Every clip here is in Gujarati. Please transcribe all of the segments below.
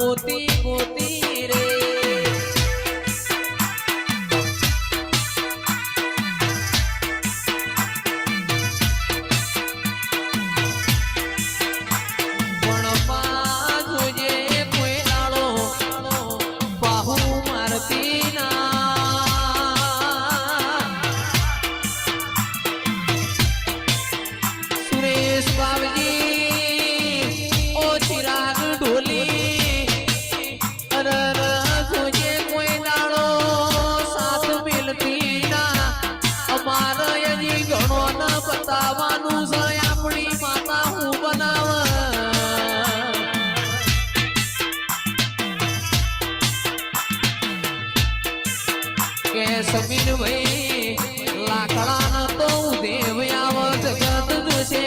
মতি સમીર ભાઈ, લાકડાનો તો દેવ જગત જોશે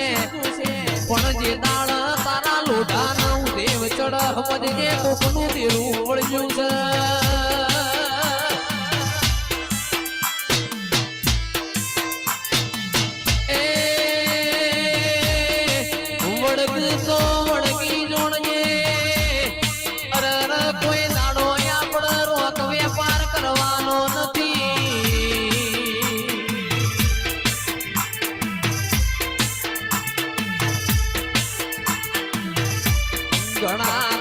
પણ જે દાળ તારા હમજે કોકનું દેવું વળ્યું છે. 有人吗？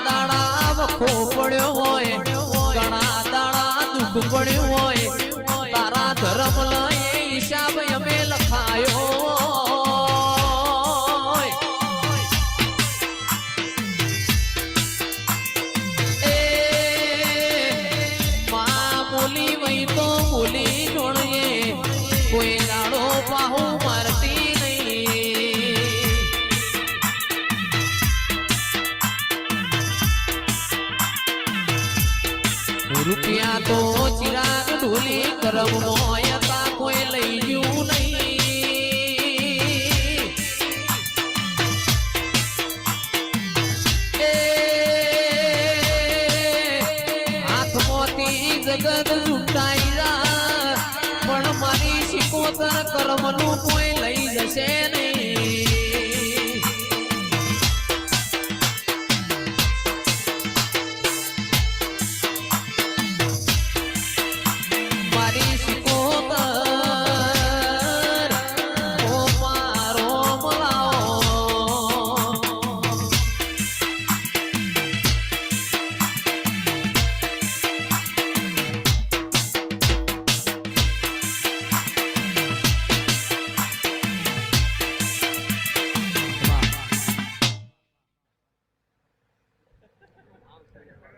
રૂપિયા તો ચિરાગ ઢોલી કરમ મોયતા કોઈ લઈ ગયું નહીં. હાથમાંથી જગત લૂંટાઈ જા, પણ મારી શિકોતર કર્મનું કોઈ લઈ જશે નહીં.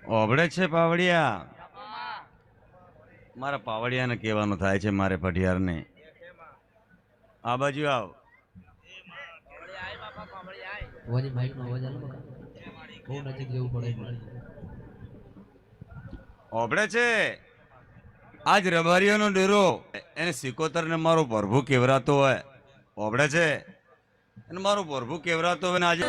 ઓબળે છે પાવડિયા. મારા પાવડિયાને કહેવાનું થાય છે મારે પઢિયારને. આ બાજુ આવ. ઓબળે છે. આજ રબારીઓનો ડેરો. એને સિકોતરને મારું મારો પ્રભુ કેવરાતો હોય. ઓબળે છે. એને મારો પ્રભુ કેવરાતો હોય ને આજે